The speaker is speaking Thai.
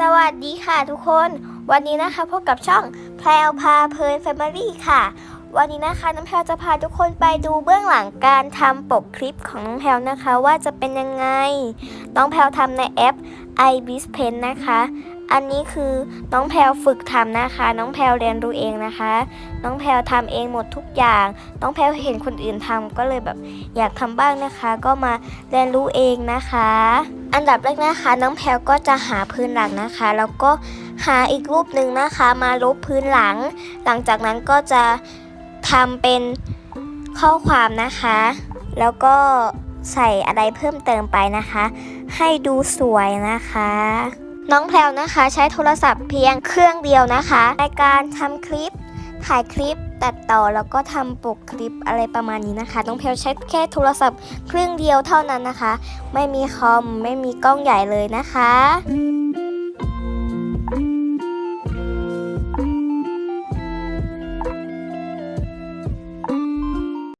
สวัสดีค่ะทุกคน วันนี้นะคะพบกับช่องแพลวพาเพลินแฟมิลี่ค่ะ วันนี้นะคะน้องแพลจะพาทุกคนไปดูเบื้องหลังการทำปกคลิปของน้องแพลนะคะ ว่าจะเป็นยังไง น้องแพลทำในแอป i b i s Pen นะคะ อันนี้คือน้องแพลฝึกทำนะคะ น้องแพลเรียนรู้เองนะคะ น้องแพลทำเองหมดทุกอย่าง น้องแพลเห็นคนอื่นทำก็เลยแบบอยากทำบ้างนะคะ ก็มาเรียนรู้เองนะคะ อันดับแรกนะคะ น้องแพลก็จะหาพื้นหลังนะคะ แล้วก็หาอีกรูปหนึ่งนะคะ มาลบพื้นหลัง หลังจากนั้นก็จะ ทำเป็นข้อความนะคะ แล้วก็ใส่อะไรเพิ่มเติมไปนะคะ ให้ดูสวยนะคะ น้องแพลวนะคะ ใช้โทรศัพท์เพียงเครื่องเดียวนะคะในการทำคลิปถ่ายคลิปตัดต่อแล้วก็ทำปกคลิปอะไรประมาณนี้นะคะ น้องแพลวใช้แค่โทรศัพท์เครื่องเดียวเท่านั้นนะคะ ไม่มีคอม ไม่มีกล้องใหญ่เลยนะคะ